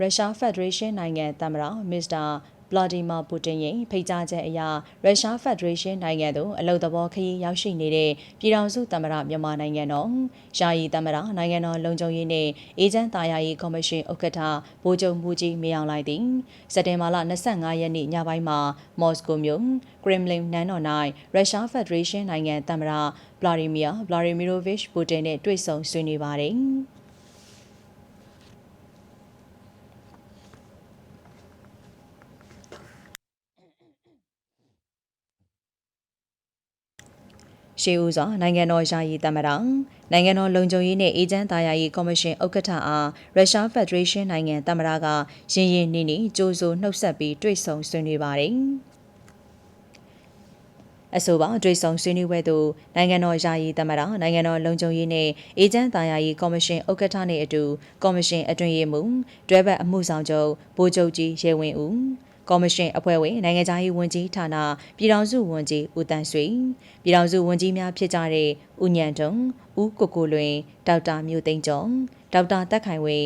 ရုရှားဖက်ဒရေးရှင်းနိုင်ငံသမ္မတမစ္စတာဗလာဒီမာပူတင်ရဲ့ဖိတ်ကြားချက်အရရုရှားဖက်ဒရေးရှင်းနိုင်ငံသို့အလုံသဘောခရီးရောက်ရှိနေတဲ့ပြည်ထောင်စုသမ္မတမြန်မာနိုင်ငံတော်ယာယီသမ္မတနိုင်ငံတော်လုံခြုံရေးနှင့်အေဂျင့်တာယာယီကော်မရှင်ဥက္ကဋ္ဌဗိုလ်ချုပ်မှုကြီးမေအောင်လိုက်သည်စက်တင်ဘာလ25ရက်နေ့ညပိုင်းမှာမော်စကိုမြို့ကရမ်လင်နန်းတော်၌ရုရှားဖက်ဒရေးရှင်းနိုင်ငံသမ္မတဗလာဒီမီယာဗလာဒီမီရိုဗစ်ပူတင်နှင့်တွေ့ဆုံဆွေးနွေးပါတယ်။ ရှေးဦးစွာနိုင်ငံတော်ယာယီသမ္မတနိုင်ငံတော်လုံခြုံရေးနှင့်အေဂျင့်သားယာယီကော်မရှင်ဥက္ကဋ္ဌအားရုရှားဖက်ဒရေးရှင်းနိုင်ငံသမ္မတကရင်းရင်းနှီးနှီးကြိုးဆိုနှုတ်ဆက်ပြီးတွေ့ဆုံဆွေးနွေးပါတယ်အဆိုပါတွေ့ဆုံဆွေးနွေးပွဲသို့နိုင်ငံတော်ယာယီသမ္မတနိုင်ငံတော်လုံခြုံရေးနှင့်အေဂျင့်သားယာယီကော်မရှင်ဥက္ကဋ္ဌနှင့်အတူကော်မရှင်အတွင်ရေးမှူးတွဲဘက်အမှုဆောင်ချုပ်ဗိုလ်ချုပ်ကြီးရေဝင်ဦး ကော်မရှင်အဖွဲ့ဝင်နိုင်ငံသားရေးဝန်ကြီးဌာနပြည်ထောင်စုဝန်ကြီးဦးတန်းဆွေပြည်ထောင်စုဝန်ကြီးများဖြစ်ကြတဲ့ဦးညံတုံဦးကိုကိုလွင်ဒေါက်တာမျိုးသိန်းကျော်ဒေါက်တာတက်ခိုင်ဝေ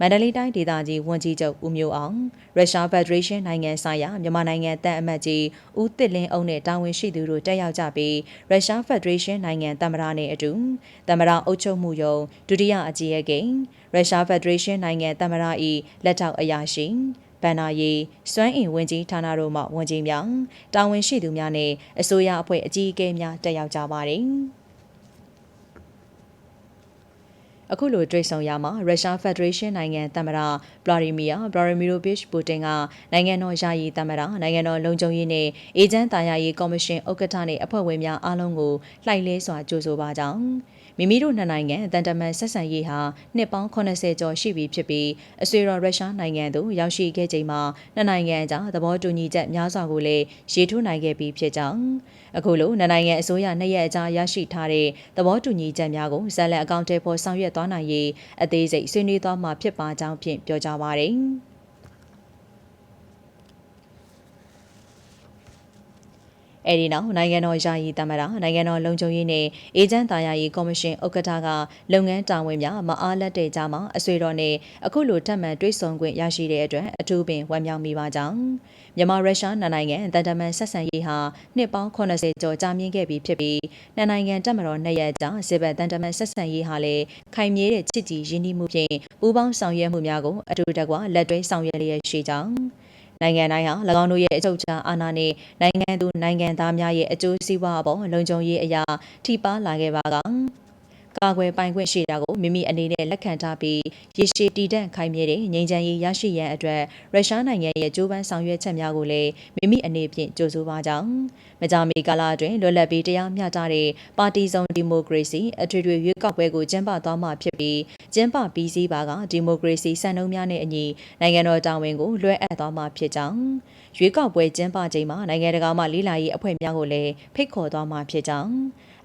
မန္တလေးတိုင်းဒေသကြီးဝန်ကြီးချုပ်ဦးမျိုးအောင်ရုရှားဖက်ဒရေးရှင်းနိုင်ငံဆိုင်ရာမြန်မာနိုင်ငံတန်အမတ်ကြီးဦးတစ်လင်းအုံနဲ့တာဝန်ရှိသူတို့တက်ရောက်ကြပြီးရုရှားဖက်ဒရေးရှင်းနိုင်ငံသမ္မတနဲ့အတူသမ္မတအုပ်ချုပ်မှုယုံဒုတိယအကြီးအကဲရုရှားဖက်ဒရေးရှင်းနိုင်ငံသမ္မတ၏လက်ထောက်အရာရှိ ဗန်နာရီစွမ်းအင်ဝင်ကြီးဌာနတို့မှဝန်ကြီးများတာဝန်ရှိသူများနဲ့အစိုးရအဖွဲ့အကြီးအကဲများတက်ရောက်ကြပါတယ်။ အခုလိုတွေ့ဆုံရမှာရုရှားဖက်ဒရေးရှင်းနိုင်ငံသမ္မတဗလာဒီမီယာဗလာဒီမီရိုဗစ်ပူတင်ကနိုင်ငံတော်ယာယီသမ္မတနိုင်ငံတော်လုံခြုံရေးနဲ့အေဂျင့်တာယာယီကော်မရှင်ဥက္ကဋ္ဌနဲ့အဖွဲ့ဝင်များအားလုံးကိုလှိုက်လဲစွာကြိုဆိုပါကြောင်းမိမိတို့နှစ်နိုင်ငံတန်တမန်ဆက်ဆံရေးဟာနှစ်ပေါင်း80ကျော်ရှိပြီဖြစ်ပြီးအဆွေတော်ရုရှားနိုင်ငံသို့ရောက်ရှိခဲ့ချိန်မှာနှစ်နိုင်ငံကြားသဘောတူညီချက်များစွာကိုလည်းရေးထိုးနိုင်ခဲ့ပြီးဖြစ်ကြောင်းအခုလိုနှစ်နိုင်ငံအစိုးရနှစ်ရက်အကြားရရှိထားတဲ့သဘောတူညီချက်များကိုဇက်လက်အကောင့်ထဲပေါ်ဆောင်ရွက်သွားနိုင်ရေးအသေးစိတ်ဆွေးနွေးသွားမှာဖြစ်ပါကြောင်းဖြင့်ပြောကြားပါရယ် အဲဒီနောက်နိုင်ငံတော်ယာယီသမ္မတနိုင်ငံတော်လုံခြုံရေးနဲ့အေဂျင့်တာယာယီကော်မရှင်ဥက္ကဋ္ဌကလုပ်ငန်းတာဝန်များမအားလက်တဲ့ကြားမှာအဆွေတော်နဲ့အခုလိုထပ်မံတွေ့ဆုံခွင့်ရရှိတဲ့အတွက်အထူးပင်ဝမ်းမြောက်မိပါကြောင်းမြန်မာရုရှားနိုင်ငံတန်တမန်ဆက်ဆံရေးဟာနှစ်ပေါင်း80ကျော်ကြာမြင့်ခဲ့ပြီဖြစ်ပြီးနှစ်နိုင်ငံတပ်မတော်နှစ်ရက်ကြာစစ်ဘက်တန်တမန်ဆက်ဆံရေးဟာလည်းခိုင်မြဲတဲ့ချစ်ကြည်ရင်းနှီးမှုဖြင့်ပူးပေါင်းဆောင်ရွက်မှုများကိုအတူတကွလက်တွဲဆောင်ရွက်လျက်ရှိကြောင်း နိုင်ငံတိုင်းဟာ၎င်းတို့ရဲ့အချုပ်အခြာအာဏာနှင့်နိုင်ငံသူနိုင်ငံသားများရဲ့အကျိုးစီးပွားအပေါ်လုံခြုံရေးအရာထိပါလာခဲ့ပါက ကာကွယ်ပိုင်ခွင့်ရှိတာကိုမိမိအနေနဲ့လက်ခံထားပြီးရရှိတည်တံ့ခိုင်မြဲတဲ့ငြိမ်းချမ်းရေးရရှိရန်အတွက်ရုရှားနိုင်ငံရဲ့ကြိုးပမ်းဆောင်ရွက်ချက်များကိုလည်းမိမိအနေဖြင့်ကြိုးဆိုပါကြောင်းမကြာမီကာလအတွင်းလွတ်လပ်ပြီးတရားမျှတတဲ့ပါတီစုံဒီမိုကရေစီအထွေထွေရွေးကောက်ပွဲကိုကျင်းပသွားမှာဖြစ်ပြီးကျင်းပပြီးစီးပါကဒီမိုကရေစီစံနှုန်းများနဲ့အညီနိုင်ငံတော်တာဝန်ကိုလွှဲအပ်သွားမှာဖြစ်ကြောင်းရွေးကောက်ပွဲကျင်းပချိန်မှာနိုင်ငံတကာမှလေးလာရေးအဖွဲ့များကိုလည်းဖိတ်ခေါ်သွားမှာဖြစ်ကြောင်း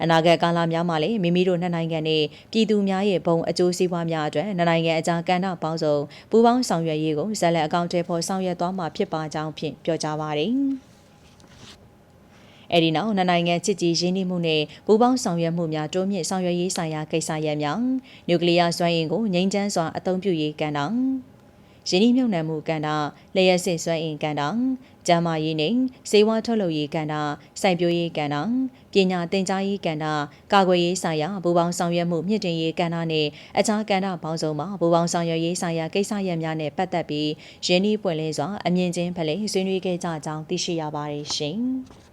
အနာဂတ်ကာလများမှာလည်းမိမိတို့နှစ်နိုင်ငံနဲ့ပြည်သူများရဲ့ဘုံအကျိုးစီးပွားများအတွက်နှစ်နိုင်ငံအကြားကဏ္ဍပေါင်းစုံပူးပေါင်းဆောင်ရွက်ရေးကိုဇက်လက်အကောင့်ထဲပေါ်ဆောင်ရွက်သွားမှာဖြစ်ပါကြောင်းဖြင့်ပြောကြားပါရယ်အဲဒီနောက်နှစ်နိုင်ငံချစ်ကြည်ရင်းနှီးမှုနဲ့ပူးပေါင်းဆောင်ရွက်မှုများတိုးမြင့်ဆောင်ရွက်ရေးဆိုင်ရာကိစ္စရပ်များနျူကလ িয়ার စွမ်းအင်ကိုငြိမ်းချမ်းစွာအသုံးပြုရေးကဏ္ဍ ရင်းနှီးမြှုပ်နှံမှုကဏ္ဍလျှက်စစ်စွမ်းအင်ကဏ္ဍကျန်းမာရေးနှင့်စေဝါထုတ်လုပ်ရေးကဏ္ဍစိုက်ပျိုးရေးကဏ္ဍပညာသင်ကြားရေးကဏ္ဍကာကွယ်ရေးဆိုင်ရာဘူပေါင်းဆောင်ရွက်မှုမြင့်တင်ရေးကဏ္ဍနဲ့အခြားကဏ္ဍပေါင်းစုံမှာဘူပေါင်းဆောင်ရွက်ရေးဆိုင်ရာကိစ္စရပ်များနဲ့ပတ်သက်ပြီးရင်းနှီးပွင့်လင်းစွာအမြင့်ချင်းဖလှယ်ဆွေးနွေးခဲ့ကြကြောင်းသိရှိရပါတယ်ရှင်။